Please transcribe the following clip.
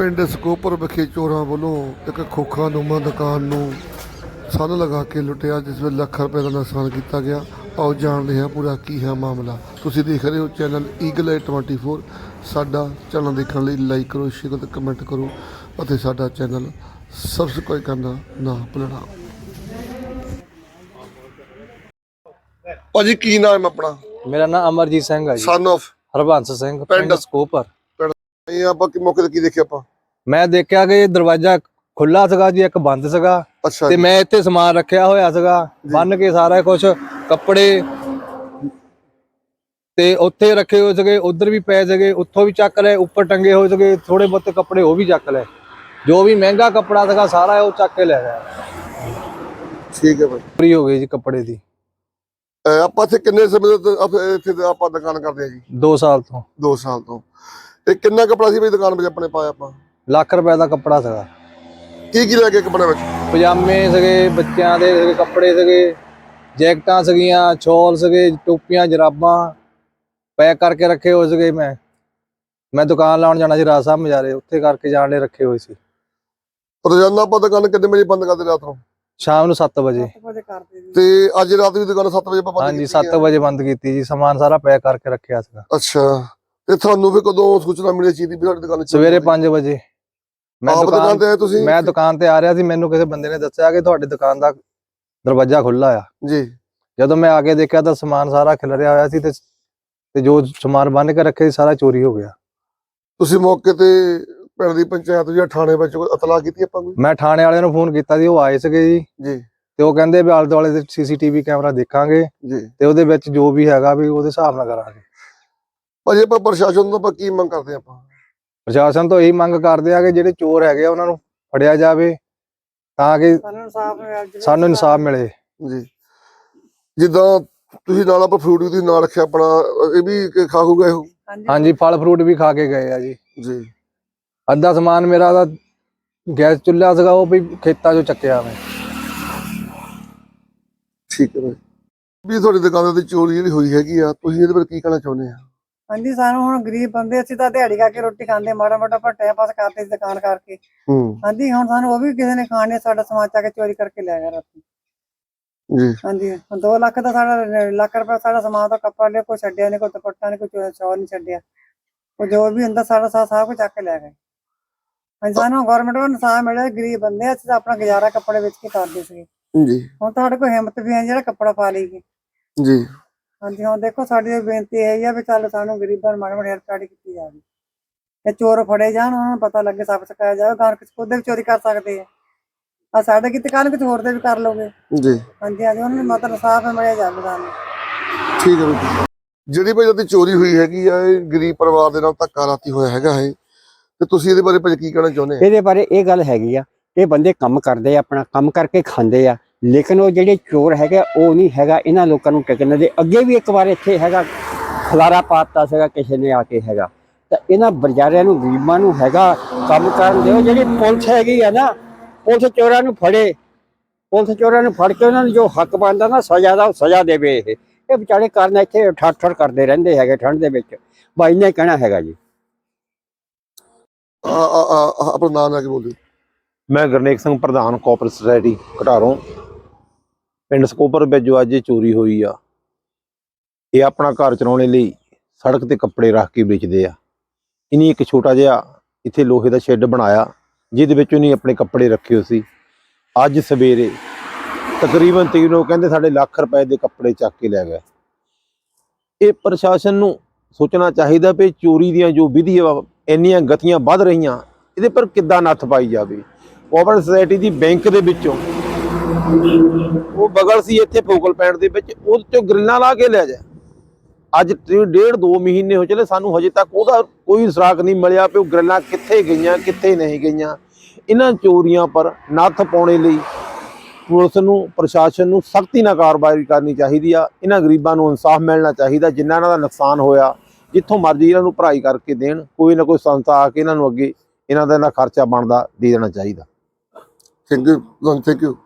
ਪਿੰਡ ਸਕੋਪਰ ਵਿਖੇ ਚੋਰਾਂ ਵੱਲੋਂ ਇੱਕ ਖੋਖਾ ਨੁਮਾ ਦੁਕਾਨ ਨੂੰ ਸੰਨ ਲਗਾ ਕੇ ਲੁੱਟਿਆ ਜਿਸ ਵਿੱਚ ਲੱਖ ਰੁਪਏ ਦਾ ਨੁਕਸਾਨ ਕੀਤਾ ਗਿਆ। ਆਓ ਜਾਣਦੇ ਹਾਂ ਪੂਰਾ ਕੀ ਹੈ ਮਾਮਲਾ। ਤੁਸੀਂ ਦੇਖ ਰਹੇ ਹੋ ਚੈਨਲ ਈਗਲ 24 ਸਾਡਾ ਚੈਨਲ ਦੇਖਣ ਲਈ ਲਾਈਕ ਕਰੋ ਸ਼ੇਅਰ ਅਤੇ ਕਮੈਂਟ ਕਰੋ ਅਤੇ ਸਾਡਾ ਚੈਨਲ ਸਬਸਕ੍ਰਾਈਬ ਕਰਨਾ ਨਾ ਭੁੱਲਣਾ। ਭਾਜੀ ਕੀ ਨਾਮ ਆਪਣਾ? ਮੇਰਾ ਨਾਮ ਅਮਰਜੀਤ ਸਿੰਘ ਹੈ ਜੀ। Son of Harbans Singh? ਪਿੰਡ ਸਕੋਪਰ। ਇਹ ਆਪਾਂ ਕਿ ਮੌਕੇ ਤੇ ਕੀ ਦੇਖਿਆ ਆਪਾਂ? ਮੈਂ ਦੇਖਿਆ ਕਿ ਦਰਵਾਜ਼ਾ ਖੁੱਲਾ ਸੀਗਾ ਜੀ ਇੱਕ ਬੰਦ ਸੀਗਾ। ਅੱਛਾ ਤੇ ਮੈਂ ਇੱਥੇ ਸਮਾਨ ਰੱਖਿਆ ਹੋਇਆ ਸੀਗਾ ਬੰਨ ਕੇ ਸਾਰਾ ਕੁਝ ਕੱਪੜੇ। ਤੇ ਉੱਥੇ ਰੱਖੇ ਹੋਏ ਸੀਗੇ ਉਧਰ ਵੀ ਪਏ ਸੀਗੇ ਉੱਥੋਂ ਵੀ ਚੱਕ ਲਏ ਉੱਪਰ ਟੰਗੇ ਹੋਏ ਸੀਗੇ ਥੋੜੇ ਬਹੁਤੇ ਕੱਪੜੇ ਉਹ ਵੀ ਚੱਕ ਲਏ। ਜੋ ਵੀ ਮਹਿੰਗਾ ਕੱਪੜਾ ਸੀਗਾ ਸਾਰਾ ਉਹ ਚੱਕ ਕੇ ਲੈ ਗਿਆ। ਠੀਕ ਹੈ ਭਾਈ ਫਰੀ ਹੋ ਗਈ ਜੀ ਕੱਪੜੇ ਦੀ। ਆਪਾਂ ਇੱਥੇ ਕਿੰਨੇ ਸਮੇਂ ਤੋਂ ਇੱਥੇ ਆਪਾਂ ਦੁਕਾਨ ਕਰਦੇ ਆ ਜੀ? 2 ਸਾਲ ਤੋਂ। 2 ਸਾਲ ਤੋਂ। ਇਹ ਕਿੰਨਾ ਕਪੜਾ ਸੀ ਬਈ ਦੁਕਾਨ ਵਿੱਚ ਆਪਣੇ ਪਾਇਆ ਆਪਾਂ? ਲੱਖ ਰੁਪਏ ਦਾ ਕੱਪੜਾ ਸੀਗਾ। ਕੀ ਕੀ ਲੈ ਕੇ ਕੱਪੜੇ ਵਿੱਚ? ਪਜਾਮੇ ਸੀਗੇ ਬੱਚਿਆਂ ਦੇ ਸੀਗੇ ਕੱਪੜੇ ਸੀਗੇ ਜੈਕਟਾਂ ਸੀਗੀਆਂ ਛੋਲ ਸੀਗੇ ਟੋਪੀਆਂ ਜਰਾਬਾਂ ਪੈਕ ਕਰਕੇ ਰੱਖੇ ਹੋਏ ਸੀਗੇ ਮੈਂ। ਮੈਂ ਦੁਕਾਨ ਲਾਉਣ ਜਾਣਾ ਸੀ ਰਾਜ ਸਾਹਿਬ ਮਜਾਰੇ ਉੱਥੇ ਕਰਕੇ ਜਾਣ ਲਈ ਰੱਖੇ ਹੋਏ ਸੀ। ਰੋਜ਼ਾਨਾ ਆਪਾਂ ਦੁਕਾਨ ਕਿੰਨੇ ਵਜੇ ਬੰਦ ਕਰਦੇ ਰਾਤ ਨੂੰ? ਸ਼ਾਮ ਨੂੰ 7 ਵਜੇ। ਤੇ ਅੱਜ ਰਾਤ ਵੀ ਦੁਕਾਨ 7 ਵਜੇ ਆਪਾਂ ਬੰਦ ਹਾਂਜੀ ਕੀਤੀ 7 ਹੈ। ਵਜੇ ਬੰਦ ਕੀਤੀ ਜੀ ਸਮਾਨ ਸਾਰਾ ਪੈਕ ਕਰਕੇ ਰੱਖਿਆ ਸੀਗਾ। ਅੱਛਾ। ਤੇ ਤੁਹਾਨੂੰ ਵੀ ਕਦੋਂ ਸੂਚਨਾ ਮਿਲੀ ਚੀਜ਼ ਦੀ ਵੀ ਸਾਡੀ ਦੁਕਾਨ ਸਵੇਰੇ 5 ਵਜੇ। ਮੈਂ ਆਪ ਦੁਕਾਨ ਤੇ ਆਏ ਤੁਸੀਂ? ਮੈਂ ਦੁਕਾਨ ਤੇ ਆ ਰਿਹਾ ਸੀ ਮੈਨੂੰ ਕਿਸੇ ਬੰਦੇ ਨੇ ਦੱਸਿਆ ਕਿ ਤੁਹਾਡੀ ਦੁਕਾਨ ਦਾ ਦਰਵਾਜ਼ਾ ਖੁੱਲਾ ਆ। ਜੀ। ਜਦੋਂ ਮੈਂ ਆ ਕੇ ਦੇਖਿਆ ਤਾਂ ਸਮਾਨ ਸਾਰਾ ਖਿਲਰਿਆ ਹੋਇਆ ਸੀ ਤੇ ਤੇ ਜੋ ਸਮਾਨ ਬੰਨ ਕੇ ਰੱਖੇ ਸੀ ਸਾਰਾ ਚੋਰੀ ਹੋ ਗਿਆ। ਤੁਸੀਂ ਮੌਕੇ ਤੇ ਪਿੰਡ ਦੀ ਪੰਚਾਇਤ ਜਾਂ ਥਾਣੇ ਵਿੱਚ ਕੋਈ ਇਤਲਾਹ ਕੀਤੀ ਆਪਾਂ ਕੋਈ ਮੈਂ ਥਾਣੇ ਵਾਲਿਆਂ ਨੂੰ ਫੋਨ ਕੀਤਾ ਸੀ ਉਹ ਆਏ ਸੀਗੇ ਜੀ। ਜੀ। ਤੇ ਉਹ ਕਹਿੰਦੇ ਵੀ ਆਲੇ ਦੁਆਲੇ ਦੇ ਸੀਸੀਟੀਵੀ ਕੈਮਰਾ ਦੇਖਾਂਗੇ। ਜੀ। ਤੇ ਉਹਦੇ ਵਿੱਚ ਜੋ ਵੀ ਹੈਗਾ ਵੀ ਉਹਦੇ ਹਿਸਾਬ ਨਾਲ ਕਰਾਂਗੇ। ਭਾਜੀ ਆਪਾਂ ਪ੍ਰਸ਼ਾਸਨ ਤੋਂ ਆਪਾਂ ਕੀ ਮੰਗ ਕਰਦੇ ਆਪਾਂ? ਪ੍ਰਸ਼ਾਸਨ ਤੋਂ ਇਹੀ ਮੰਗ ਕਰਦੇ ਆ ਕਿ ਜਿਹੜੇ ਚੋਰ ਹੈਗੇ ਆ ਉਹਨਾਂ ਨੂੰ ਫੜਿਆ ਜਾਵੇ ਤਾਂ ਕਿ ਸਾਨੂੰ ਇਨਸਾਫ ਮਿਲ ਜਾਵੇ ਸਾਨੂੰ ਇਨਸਾਫ ਮਿਲੇ। ਜੀ। ਜਿੱਦਾਂ ਤੁਸੀਂ ਨਾਲ ਆਪਾਂ ਫਰੂਟ ਵੀ ਤੁਸੀਂ ਨਾਲ ਰੱਖਿਆ ਆਪਣਾ ਇਹ ਵੀ ਖਾਹੂਗਾ ਇਹੋ? ਹਾਂਜੀ। ਫਲ ਫਰੂਟ ਵੀ ਖਾ ਕੇ ਗਏ ਆ ਜੀ। ਜੀ। ਅੱਧਾ ਸਮਾਨ ਮੇਰਾ ਦਾ ਗੈਸ ਚੁੱਲ੍ਹਾ ਸੀਗਾ ਉਹ ਵੀ ਖੇਤਾਂ 'ਚੋਂ ਚੱਕਿਆ ਮੈਂ। ਠੀਕ ਹੈ ਭਾਈ। ਵੀ ਤੁਹਾਡੀ ਦੁਕਾਨ ਤੇ ਚੋਰੀ ਜਿਹੜੀ ਹੋਈ ਹੈਗੀ ਆ ਤੁਸੀਂ ਇਹਦੇ ਬਾਰੇ ਕੀ ਕਹਿਣਾ ਚਾਹੁੰਦੇ ਆ? ਹਾਂਜੀ ਸਾਨੂੰ ਹੁਣ ਗਰੀਬ ਬੰਦੇ ਅਸੀਂ ਤਾਂ ਦਿਹਾੜੀ ਕਰਕੇ ਰੋਟੀ ਖਾਂਦੇ ਮਾੜਾ ਮੋਟਾ ਪਰ ਟਾਈਮ ਪਾਸ ਕਰਦੇ ਸੀ ਦੁਕਾਨ ਕਰਕੇ। ਹੂੰ। ਹਾਂਜੀ ਹੁਣ ਸਾਨੂੰ ਉਹ ਵੀ ਕਿਸੇ ਨੇ ਖਾਣੇ ਸਾਡਾ ਸਮਾਨ ਚੱਕ ਕੇ ਚੋਰੀ ਕਰਕੇ ਲੈ ਗਿਆ ਰਾਤੀ। ਜੀ। ਹਾਂਜੀ ਹੁਣ 2 ਲੱਖ ਦਾ ਸਾਡਾ ਲੱਖ ਰੁਪਏ ਸਾਡਾ ਸਮਾਨ ਤਾਂ ਕੱਪੜਾ ਲਿਆ ਕੋਈ ਛੱਡਿਆ ਨਹੀਂ ਕੋਈ ਦੁਪੱਟਾ ਨਹੀਂ ਕੋਈ ਚੋ- ਚੌਲ ਨਹੀਂ ਛੱਡਿਆ। ਉਹ ਜੋ ਵੀ ਹੁੰਦਾ ਸਾਡਾ ਸਾ- ਸਭ ਕੁਝ ਚੱਕ ਕੇ ਲੈ ਗਏ। ਹਾਂਜੀ ਸਾਨੂੰ ਗਵਰਨਮੈਂਟ ਵੱਲੋਂ ਇਨਸਾਫ ਮਿਲਿਆ ਗਰੀਬ ਬੰਦੇ ਅਸੀਂ ਤਾਂ ਆਪਣਾ ਗੁਜ਼ਾਰਾ ਕੱਪੜੇ ਵੇਚ ਕੇ ਕਰਦੇ ਸੀਗੇ। ਜੀ। ਹੁਣ ਤੁਹਾਡੇ ਕੋਲ ਹਿੰਮਤ ਵੀ ਹੈ ਜਿਹੜਾ ਕੱਪੜਾ ਪਾ ਲਈਏ। ਜੀ। ਹਾਂਜੀ ਹੁਣ ਦੇਖੋ ਸਾਡੀ ਇਹ ਬੇਨਤੀ ਇਹ ਆ ਵੀ ਚੱਲ ਸਾਨੂੰ ਗਰੀਬਾਂ ਨੂੰ ਮਾੜੀ ਮੋਟੀ ਹੈਲਪ ਕਾੜੀ ਕੀਤੀ ਜਾਵੇ। ਤੇ ਚੋਰ ਫੜੇ ਜਾਣ ਉਹਨਾਂ ਨੂੰ ਪਤਾ ਲੱਗੇ ਸਭ ਸਿਖਾਇਆ ਜਾਵੇ ਗਾਂ ਕਿਸੇ ਉਹਦੇ ਵੀ ਚੋਰੀ ਕਰ ਸਕਦੇ ਆ। ਆ ਸਾਡੇ ਕਿਤੇ ਕੱਲ ਕਿਤੇ ਹੋਰ ਦੇ ਵੀ ਕਰ ਲੋਗੇ ਜੀ। ਹਾਂਜੀ ਹਾਂਜੀ ਉਹਨਾਂ ਨੂੰ ਮਤਲਬ ਸਾਫ਼ ਮਿਲਿਆ ਜਾਵੇ ਸਾਨੂੰ ਠੀਕ ਹੈ ਭਾਈ ਜਿਹੜੀ ਭਾਈ ਉਹਦੀ ਚੋਰੀ ਹੋਈ ਹੈਗੀ ਆ ਇਹ ਗਰੀਬ ਪਰਿਵਾਰ ਦੇ ਨਾਲ ਧੱਕਾ ਰਾਤੀ ਹੋਇਆ ਹੈਗਾ ਹੈ ਤੇ ਤੁਸੀਂ ਇਹਦੇ ਬਾਰੇ ਭਾਈ ਕੀ ਕਹਿਣਾ ਚਾਹੁੰਦੇ ਆ? ਇਹਦੇ ਬਾਰੇ ਇਹ ਗੱਲ ਹੈਗੀ ਆ ਇਹ ਬੰਦੇ ਕੰਮ ਕਰਦੇ ਆ ਆਪਣਾ ਕੰਮ ਕਰਕੇ ਖਾਂਦੇ ਆ। ਲੇਕਿਨ ਉਹ ਜਿਹੜੇ ਚੋਰ ਹੈਗੇ ਆ, ਉਹ ਨਹੀਂ ਹੈਗਾ। ਇਹਨਾਂ ਲੋਕਾਂ ਨੂੰ ਟਿਕਣ ਦੇ। ਅੱਗੇ ਵੀ ਇੱਕ ਵਾਰ ਇੱਥੇ ਹੈਗਾ ਖਲਾਰਾ ਪਾਤਾ ਸੀਗਾ ਕਿਸੇ ਨੇ ਆ ਕੇ ਹੈਗਾ। ਤਾਂ ਇਹਨਾਂ ਬਰਜਾਰਿਆਂ ਨੂੰ ਗਰੀਬਾਂ ਨੂੰ ਹੈਗਾ ਕੰਮ ਕਰਨ ਦਿਓ ਜਿਹੜੀ ਪੁਲਿਸ ਹੈਗੀ ਆ ਨਾ ਪੁਲਿਸ ਚੋਰਾਂ ਨੂੰ ਫੜੇ। ਪੁਲਿਸ ਚੋਰਾਂ ਨੂੰ ਫੜ ਕੇ ਉਹਨਾਂ ਨੂੰ ਜੋ ਹੱਕ ਬਣਦਾ ਨਾ ਸਜ਼ਾ ਦਾ ਉਹ ਸਜ਼ਾ ਦੇਵੇ ਇਹ। ਇਹ ਵਿਚਾਰੇ ਕਰਨ ਇੱਥੇ ਠੱਠ ਕਰਦੇ ਰਹਿੰਦੇ ਹੈਗੇ ਠੰਡ ਦੇ ਵਿੱਚ। ਬਾਈ ਨੇ ਕਹਿਣਾ ਹੈਗਾ ਜੀ। ਆ ਆ ਆ ਆਪਣਾ ਨਾਮ ਲੈ ਕੇ ਬੋਲਿਓ। ਮੈਂ ਗੁਰਨੇਕ ਸਿੰਘ ਪ੍ਰਧਾਨ ਕੋਆਪਰੇਟਿਵ ਸੁਸਾਇਟੀ ਘਟਾਰੋਂ। ਪਿੰਡ ਸਕੋਪਰ ਵਿੱਚ ਜੋ ਅੱਜ ਇਹ ਚੋਰੀ ਹੋਈ ਆ, ਇਹ ਆਪਣਾ ਘਰ ਚਲਾਉਣ ਲਈ ਸੜਕ ਤੇ ਕੱਪੜੇ ਰੱਖ ਕੇ ਵੇਚਦੇ ਆ। ਇਨੀ ਇੱਕ ਛੋਟਾ ਜਿਹਾ ਇੱਥੇ ਲੋਹੇ ਦਾ ਸ਼ੈੱਡ ਬਣਾਇਆ, ਜਿਹਦੇ ਵਿੱਚ ਉਹਨੇ ਆਪਣੇ ਕੱਪੜੇ ਰੱਖੇ ਹੋਏ ਸੀ। ਅੱਜ ਸਵੇਰੇ ਤਕਰੀਬਨ ਤੀਨ ਉਹ ਕਹਿੰਦੇ ਸਾਡੇ ਲੱਖ ਰੁਪਏ ਦੇ ਕੱਪੜੇ ਚੱਕ ਕੇ ਲੈ ਗਏ। ਇਹ ਪ੍ਰਸ਼ਾਸਨ ਨੂੰ ਸੋਚਣਾ ਚਾਹੀਦਾ ਵੀ ਚੋਰੀ ਦੀਆਂ ਜੋ ਵਿਧੀ ਆ ਇੰਨੀਆਂ ਗਤੀਆਂ ਵੱਧ ਰਹੀਆਂ, ਇਹਦੇ ਪਰ ਕਿੱਦਾਂ ਨੱਥ ਪਾਈ ਜਾਵੇ? ਕੋਆਪਰੇਟਿਵ ਸੁਸਾਇਟੀ ਦੀ ਬੈਂਕ ਦੇ ਵਿੱਚੋਂ ਉਹ ਬਗਲ ਸੀ ਇੱਥੇ ਫੋਕਲ ਪੈਂਟ ਦੇ ਵਿੱਚ, ਉਹਦੇ ਚੋਂ ਗ੍ਰਿਲਾਂ ਲਾ ਕੇ ਲੈ ਜਾ ਅੱਜ ਡੇਢ ਦੋ ਮਹੀਨੇ ਹੋ ਚਲੇ, ਸਾਨੂੰ ਹਜੇ ਤੱਕ ਉਹਦਾ ਕੋਈ ਸੁਰਾਗ ਨਹੀਂ ਮਿਲਿਆ ਕਿ ਗ੍ਰਿਲਾਂ ਕਿੱਥੇ ਗਈਆਂ, ਕਿੱਥੇ ਨਹੀਂ ਗਈਆਂ। ਇਹਨਾਂ ਚੋਰੀਆਂ ਪਰ ਨੱਥ ਪਾਉਣੇ ਲਈ ਪੁਲਿਸ ਨੂੰ, ਪ੍ਰਸ਼ਾਸਨ ਨੂੰ ਸਖਤੀ ਨਾਲ ਕਾਰਵਾਈ ਕਰਨੀ ਚਾਹੀਦੀ ਆ। ਇਹਨਾਂ ਗਰੀਬਾਂ ਨੂੰ ਇਨਸਾਫ ਮਿਲਣਾ ਚਾਹੀਦਾ, ਜਿੰਨਾ ਇਹਨਾਂ ਦਾ ਨੁਕਸਾਨ ਹੋਇਆ, ਜਿੱਥੋਂ ਮਰਜ਼ੀ ਇਹਨਾਂ ਨੂੰ ਭਰਾਈ ਕਰਕੇ ਦੇਣ। ਕੋਈ ਨਾ ਕੋਈ ਸੰਸਥਾ ਆ ਕੇ ਇਹਨਾਂ ਨੂੰ ਅੱਗੇ ਇਹਨਾਂ ਦਾ ਇਹਨਾਂ ਖਰਚਾ ਬਣਦਾ, ਦੇ ਦੇਣਾ ਚਾਹੀਦਾ। Thank you thank you